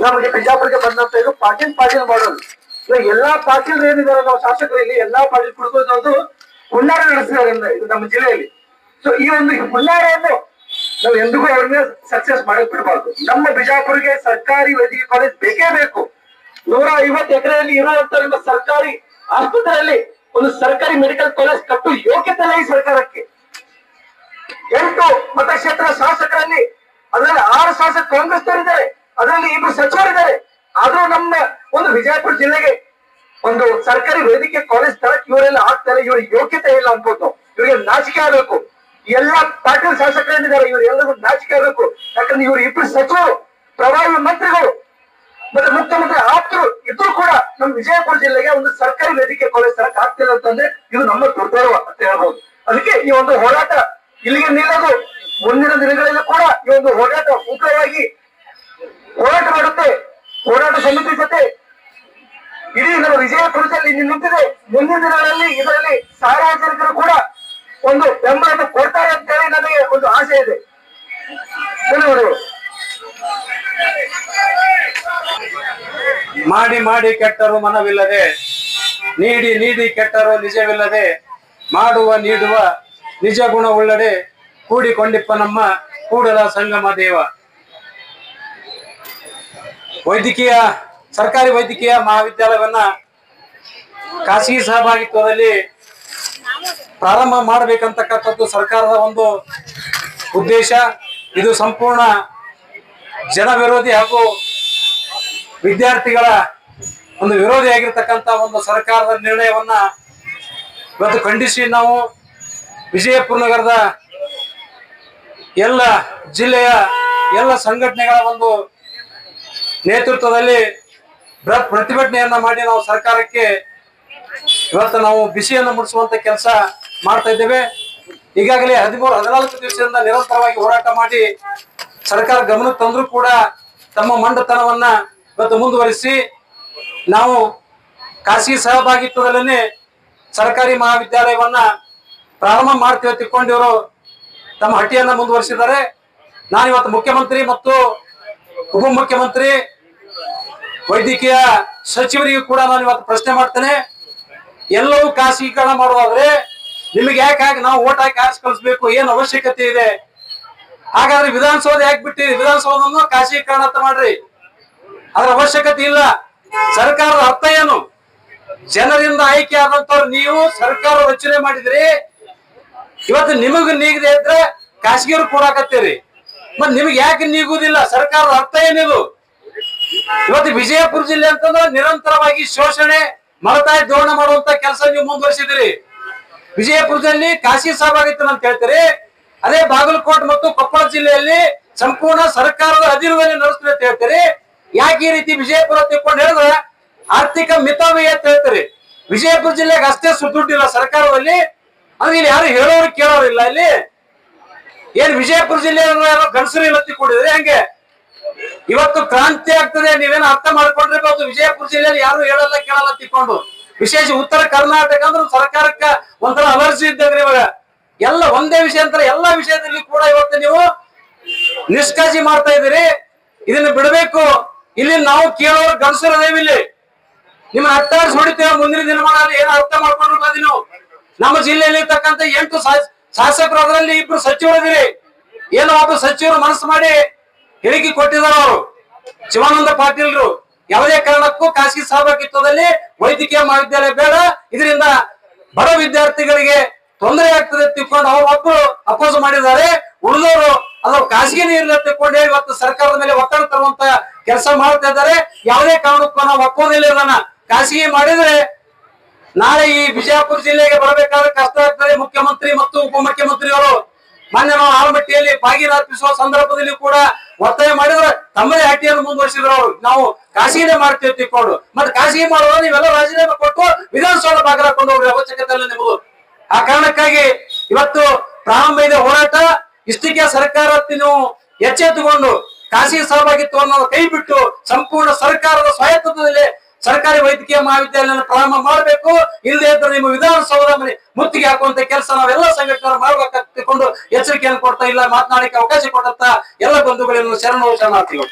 ನಮಗೆ ಬಿಜಾಪುರಕ್ಕೆ ಬಂದಂತ ಇದು ಪಾಟೀಲ್ ಪಾಟೀಲ್ ಮಾಡೆಲ್ ಎಲ್ಲಾ ಪಾಟೀಲ್ ಏನಿದ್ದಾರೆ ನಾವು ಶಾಸಕರು ಇಲ್ಲಿ ಎಲ್ಲಾ ಪಾಟೀಲ್ ಅದು ನಡೆಸಿದ್ದಾರೆ ಅಂದ್ರೆ ಇದು ನಮ್ಮ ಜಿಲ್ಲೆಯಲ್ಲಿ. ಸೊ ಈ ಒಂದು ಹುನ್ನಾರವನ್ನು ನಾವು ಎಂದಿಗೂ ಅವ್ರನ್ನ ಸಕ್ಸಸ್ ಮಾಡಕ್ ಬಿಡಬಾರ್ದು. ನಮ್ಮ ಬಿಜಾಪುರ್ಗೆ ಸರ್ಕಾರಿ ವೈದ್ಯಕೀಯ ಕಾಲೇಜ್ ಬೇಕೇ ಬೇಕು. ನೂರ ಐವತ್ತು ಎಕರೆಯಲ್ಲಿ ಇರುವಂತ ಸರ್ಕಾರಿ ಆಸ್ಪತ್ರೆಯಲ್ಲಿ ಒಂದು ಸರ್ಕಾರಿ ಮೆಡಿಕಲ್ ಕಾಲೇಜ್ ಕಟ್ಟು ಯೋಗ್ಯತೆ ಈ ಸರ್ಕಾರಕ್ಕೆ. ಎಂಟು ಮತಕ್ಷೇತ್ರ ಶಾಸಕರಲ್ಲಿ, ಅದರಲ್ಲಿ ಆರು ಶಾಸಕ ಕಾಂಗ್ರೆಸ್ನವರಿದ್ದಾರೆ, ಅದರಲ್ಲಿ ಇಬ್ರು ಸಚಿವರಿದ್ದಾರೆ. ಆದ್ರೂ ನಮ್ಮ ಒಂದು ವಿಜಯಪುರ ಜಿಲ್ಲೆಗೆ ಒಂದು ಸರ್ಕಾರಿ ವೈದ್ಯಕೀಯ ಕಾಲೇಜ್ ತರಕ್ಕೆ ಇವರೆಲ್ಲ ಆಗ್ತಾರೆ ಇವ್ರ ಯೋಗ್ಯತೆ ಇಲ್ಲ ಅನ್ಬೋದು ಇವರಿಗೆ ನಾಚಿಕೆ ಆಗಬೇಕು. ಎಲ್ಲ ಪಾಟೀಲ್ ಶಾಸಕರೇನಿದ್ದಾರೆ ಇವರು ಎಲ್ಲರಿಗೂ ನಾಚಿಕೆ ಆಗಬೇಕು. ಯಾಕಂದ್ರೆ ಇವರು ಇಬ್ಬರು ಸಚಿವರು, ಪ್ರಭಾವಿ ಮಂತ್ರಿಗಳು, ಮತ್ತೆ ಮುಖ್ಯಮಂತ್ರಿ ಆಪ್ತರು ಇದ್ರು ಕೂಡ ನಮ್ಮ ವಿಜಯಪುರ ಜಿಲ್ಲೆಗೆ ಒಂದು ಸರ್ಕಾರಿ ವೇದಿಕೆ ಕಾಲೇಜ್ ತರಕ್ ಆಗ್ತಿಲ್ಲ ಅಂತಂದ್ರೆ ಇದು ನಮ್ಮ ದುರ್ದೈವ ಅಂತ ಹೇಳ್ಬೋದು. ಅದಕ್ಕೆ ಈ ಒಂದು ಹೋರಾಟ ಇಲ್ಲಿಗೆ ನಿಲ್ಲೋದು. ಮುಂದಿನ ದಿನಗಳಲ್ಲಿ ಕೂಡ ಈ ಒಂದು ಹೋರಾಟ ಉಗ್ರವಾಗಿ ಹೋರಾಟ ಮಾಡುತ್ತೆ. ಹೋರಾಟ ಸಮಿತಿ ಜೊತೆ ಇಡೀ ನಮ್ಮ ವಿಜಯಪುರದಲ್ಲಿ ನಿಂತಿದೆ. ಮುಂದಿನ ದಿನಗಳಲ್ಲಿ ಇದರಲ್ಲಿ ಸಾರ್ವಜನಿಕರು ಕೂಡ ಒಂದು ಬೆಂಬಲ ಕೊಡ್ತಾರೆ ಅಂತೇಳಿ ನನಗೆ ಒಂದು ಆಸೆ ಇದೆ. ಮಾಡಿ ಮಾಡಿ ಕೆಟ್ಟರು ಮನವಿಲ್ಲದೆ, ನೀಡಿ ನೀಡಿ ಕೆಟ್ಟರು ನಿಜವಿಲ್ಲದೆ, ಮಾಡುವ ನೀಡುವ ನಿಜ ಗುಣವುಳ್ಳಡೆ ಕೂಡಿಕೊಂಡಿಪ್ಪ ನಮ್ಮ ಕೂಡಲ ಸಂಗಮ ದೇವ. ವೈದ್ಯಕೀಯ, ಸರ್ಕಾರಿ ವೈದ್ಯಕೀಯ ಮಹಾವಿದ್ಯಾಲಯವನ್ನ ಖಾಸಗಿ ಸಹಭಾಗಿತ್ವದಲ್ಲಿ ಪ್ರಾರಂಭ ಮಾಡಬೇಕಂತಕ್ಕಂಥದ್ದು ಸರ್ಕಾರದ ಒಂದು ಉದ್ದೇಶ. ಇದು ಸಂಪೂರ್ಣ ಜನ ವಿರೋಧಿ ಹಾಗೂ ವಿದ್ಯಾರ್ಥಿಗಳ ಒಂದು ವಿರೋಧಿ ವಿರೋಧಿಯಾಗಿರ್ತಕ್ಕಂಥ ಒಂದು ಸರ್ಕಾರದ ನಿರ್ಣಯವನ್ನ ಇವತ್ತು ಖಂಡಿಸಿ ನಾವು ವಿಜಯಪುರ ನಗರದ ಎಲ್ಲ ಜಿಲ್ಲೆಯ ಎಲ್ಲ ಸಂಘಟನೆಗಳ ಒಂದು ನೇತೃತ್ವದಲ್ಲಿ ಬೃಹತ್ ಪ್ರತಿಭಟನೆಯನ್ನ ಮಾಡಿ ನಾವು ಸರ್ಕಾರಕ್ಕೆ ಇವತ್ತು ನಾವು ಬಿಸಿಯನ್ನು ಮುಡಿಸುವಂತ ಕೆಲಸ ಮಾಡ್ತಾ ಇದ್ದೇವೆ. ಈಗಾಗಲೇ ಹದಿಮೂರು, ಹದಿನಾಲ್ಕು ದಿವಸದಿಂದ ನಿರಂತರವಾಗಿ ಹೋರಾಟ ಮಾಡಿ ಸರ್ಕಾರ ಗಮನಕ್ಕೆ ತಂದ್ರೂ ಕೂಡ ತಮ್ಮ ಮಂಡತನವನ್ನ ಇವತ್ತು ಮುಂದುವರಿಸಿ ನಾವು ಖಾಸಗಿ ಸಹಭಾಗಿತ್ವದಲ್ಲೇ ಸರ್ಕಾರಿ ಮಹಾವಿದ್ಯಾಲಯವನ್ನ ಪ್ರಾರಂಭ ಮಾಡ್ತೀವಿ ತಿಳ್ಕೊಂಡಿವರು ತಿಳ್ಕೊಂಡು ತಮ್ಮ ಹಟ್ಟಿಯನ್ನ ಮುಂದುವರಿಸಿದ್ದಾರೆ. ನಾನು ಇವತ್ತು ಮುಖ್ಯಮಂತ್ರಿ ಮತ್ತು ಉಪಮುಖ್ಯಮಂತ್ರಿ, ವೈದ್ಯಕೀಯ ಸಚಿವರಿಗೂ ಕೂಡ ನಾನು ಇವತ್ತು ಪ್ರಶ್ನೆ ಮಾಡ್ತೇನೆ. ಎಲ್ಲವೂ ಖಾಸಗೀಕರಣ ಮಾಡುವಾದ್ರೆ ನಿಮಗೆ ಯಾಕೆ ಹಾಗೆ ನಾವು ಓಟ್ ಹಾಕಿ ಆರಿಸಿ ಕಳಿಸ್ಬೇಕು ಏನು ಅವಶ್ಯಕತೆ ಇದೆ? ಹಾಗಾದ್ರೆ ವಿಧಾನಸೌಧ ಯಾಕೆ ಬಿಟ್ಟಿರಿ? ವಿಧಾನಸೌಧವನ್ನು ಖಾಸಗೀಕರಣ ಅಂತ ಮಾಡ್ರಿ. ಅದ್ರ ಅವಶ್ಯಕತೆ ಇಲ್ಲ. ಸರ್ಕಾರದ ಅರ್ಥ ಏನು? ಜನರಿಂದ ಆಯ್ಕೆ ಆದಂತವ್ರು ನೀವು ಸರ್ಕಾರ ರಚನೆ ಮಾಡಿದ್ರಿ. ಇವತ್ತು ನಿಮಗ್ ನೀಗದೆ ಇದ್ರೆ ಖಾಸಗಿಯವ್ರು ಕೊಡಾಕತ್ತೀರಿ ಮತ್ ನಿಮ್ಗೆ ಯಾಕೆ ನೀಗುದಿಲ್ಲ? ಸರ್ಕಾರದ ಅರ್ಥ ಏನಿದು? ಇವತ್ತು ವಿಜಯಪುರ ಜಿಲ್ಲೆ ಅಂತಂದ್ರೆ ನಿರಂತರವಾಗಿ ಶೋಷಣೆ ಮಲತಾಯಿ ಧೋರಣೆ ಮಾಡುವಂತ ಕೆಲಸ ನೀವು ಮುಂದುವರಿಸಿದಿರಿ ವಿಜಯಪುರದಲ್ಲಿ ಖಾಸಗಿ ಆಗಿತ್ತು ಅಂತ ಹೇಳ್ತೀರಿ. ಅದೇ ಬಾಗಲಕೋಟೆ ಮತ್ತು ಕೊಪ್ಪಳ ಜಿಲ್ಲೆಯಲ್ಲಿ ಸಂಪೂರ್ಣ ಸರ್ಕಾರದ ಅಧೀನದಲ್ಲಿ ನಡೆಸ್ತೀರಿ ಅಂತ ಹೇಳ್ತೀರಿ. ಯಾಕೆ ಈ ರೀತಿ ವಿಜಯಪುರ ತಿಕ್ಕೊಂಡು ಹೇಳಿದ್ರೆ ಆರ್ಥಿಕ ಮಿತವ್ಯ ಅಂತ ಹೇಳ್ತೀರಿ. ವಿಜಯಪುರ ಜಿಲ್ಲೆಗೆ ಅಷ್ಟೇ ಸುದುಡ್ಡಿಲ್ಲ ಸರ್ಕಾರದಲ್ಲಿ. ಅಂದ್ರೆ ಇಲ್ಲಿ ಯಾರು ಹೇಳೋರು ಕೇಳೋರು ಇಲ್ಲ ಇಲ್ಲಿ. ಏನ್ ವಿಜಯಪುರ ಜಿಲ್ಲೆ ಯಾರೋ ಗಂಡಸರು ಇಲ್ಲ ತಿಳ್ಕೊಂಡಿದ್ರೆ ಹಂಗೆ? ಇವತ್ತು ಕ್ರಾಂತಿ ಆಗ್ತದೆ, ನೀವೇನು ಅರ್ಥ ಮಾಡ್ಕೊಂಡಿರ್ಬೋದು ವಿಜಯಪುರ ಜಿಲ್ಲೆಯಲ್ಲಿ ಯಾರು ಹೇಳಲ್ಲ, ಕೇಳಲ್ಲ ತಿಕ್ಕೊಂಡು ವಿಶೇಷ ಉತ್ತರ ಕರ್ನಾಟಕ ಅಂದ್ರೆ ಸರ್ಕಾರಕ್ಕ ಒಂಥರ ಅಲರ್ಜಿ ಇದ್ದಂಗ್ರಿ ಇವಾಗ. ಎಲ್ಲ ಒಂದೇ ವಿಷಯ ಅಂತಾರೆ, ಎಲ್ಲಾ ವಿಷಯದಲ್ಲಿ ಕೂಡ ಇವತ್ತು ನೀವು ನಿಷ್ಕಾಜಿ ಮಾಡ್ತಾ ಇದೀರಿ ಇದನ್ನ ಬಿಡಬೇಕು. ಇಲ್ಲಿ ನಾವು ಕೇಳೋರು ಗಂಡಸರು ಅದೇವಿ ಇಲ್ಲಿ. ನಿಮ್ಮ ಅಟ್ಟಾಡ್ಸ್ ಹೊಡಿತೇವೆ ಮುಂದಿನ ದಿನಮಾನದಲ್ಲಿ ಏನು ಅರ್ಥ ಮಾಡ್ಕೊಂಡು ನೀವು. ನಮ್ಮ ಜಿಲ್ಲೆಯಲ್ಲಿ ಇರ್ತಕ್ಕಂಥ ಎಂಟು ಶಾಸಕರು ಅದರಲ್ಲಿ ಇಬ್ರು ಸಚಿವರಿದ್ದೀರಿ. ಏನೋ ಒಬ್ಬ ಸಚಿವರು ಮನಸ್ಸು ಮಾಡಿ. ಹೇಳಿಕೆ ಕೊಟ್ಟಿದ್ದಾರೆ ಅವರು. ಶಿವಾನಂದ ಪಾಟೀಲ್ರು ಯಾವುದೇ ಕಾರಣಕ್ಕೂ ಖಾಸಗಿ ಸಹಭಾಗಿತ್ವದಲ್ಲಿ ವೈದ್ಯಕೀಯ ಮಹಾವಿದ್ಯಾಲಯ ಬೇಡ. ಇದರಿಂದ ಬಡ ವಿದ್ಯಾರ್ಥಿಗಳಿಗೆ ತೊಂದರೆ ಆಗ್ತದೆ ತಿಳ್ಕೊಂಡು ಅವ್ರು ಒಬ್ಬರು ಅಪೋಸ್ ಮಾಡಿದ್ದಾರೆ. ಉಳಿದವರು ಅದು ಖಾಸಗಿ ಇರಲಿ ತಿಳ್ಕೊಂಡು ಇವತ್ತು ಸರ್ಕಾರದ ಮೇಲೆ ಒತ್ತಡ ತರುವಂತ ಕೆಲಸ ಮಾಡ್ತಾ ಇದ್ದಾರೆ. ಯಾವುದೇ ಕಾರಣಕ್ಕೂ ನಾವು ಒಪ್ಪೋದಿಲ್ಲ ಇದನ್ನ. ಖಾಸಗಿ ಮಾಡಿದ್ರೆ ನಾಳೆ ಈ ಬಿಜಾಪುರ ಜಿಲ್ಲೆಗೆ ಬರಬೇಕಾದ್ರೆ ಕಷ್ಟ ಆಗ್ತದೆ. ಮುಖ್ಯಮಂತ್ರಿ ಮತ್ತು ಉಪಮುಖ್ಯಮಂತ್ರಿಯವರು ಮಾನ್ಯ ನಾವು ಆಲಮಟ್ಟಿಯಲ್ಲಿ ಬಾಗಿನ ಅರ್ಪಿಸುವ ಸಂದರ್ಭದಲ್ಲಿ ಕೂಡ ಒತ್ತಾಯ ಮಾಡಿದ್ರೆ ತಮ್ಮದೇ ಹಟ್ಟಿಯನ್ನು ಮುಂದುವರಿಸಿದ್ರು ಅವರು. ನಾವು ಖಾಸಗಿನೇ ಮಾಡ್ತೀವಿ ತಿಕ್ಕೊಂಡು ಮತ್ತೆ ಖಾಸಗಿ ಮಾಡುವಾಗ ನೀವೆಲ್ಲ ರಾಜೀನಾಮೆ ಕೊಟ್ಟು ವಿಧಾನಸೌಧ ಬಾಗಿಲ ಕೊಂಡು ಹೋಗ್ರಿ ಅವಶ್ಯಕತೆ ಇಲ್ಲ ನಿಮಗೂ. ಆ ಕಾರಣಕ್ಕಾಗಿ ಇವತ್ತು ಪ್ರಾರಂಭ ಹೋರಾಟ. ಇಷ್ಟಕ್ಕೆ ಸರ್ಕಾರ ನೀವು ಎಚ್ಚೆತ್ತುಕೊಂಡು ಖಾಸಗಿ ಸಹಭಾಗಿತ್ವವನ್ನು ಕೈ ಬಿಟ್ಟು ಸಂಪೂರ್ಣ ಸರ್ಕಾರದ ಸ್ವಾಯತ್ತದಲ್ಲಿ ಸರ್ಕಾರಿ ವೈದ್ಯಕೀಯ ಮಹಾವಿದ್ಯಾಲಯ ಪ್ರಾರಂಭ ಮಾಡಬೇಕು. ಇಲ್ಲದೆ ಇದ್ರೆ ನಿಮ್ಮ ವಿಧಾನಸೌಧ ಮನೆ ಮುತ್ತಿಗೆ ಹಾಕುವಂತ ಕೆಲಸ ನಾವೆಲ್ಲ ಸಂಘಟನೆ ಮಾಡ್ಬೇಕಂತ ತಿಳ್ಕೊಂಡು ಎಚ್ಚರಿಕೆಯನ್ನು ಕೊಡ್ತಾ ಇಲ್ಲ, ಮಾತನಾಡಕ್ಕೆ ಅವಕಾಶ ಕೊಟ್ಟಂತ ಎಲ್ಲ ಬಂಧುಗಳನ್ನು ಶರಣು ಶರಣಾರ್ಥಿಗಳು.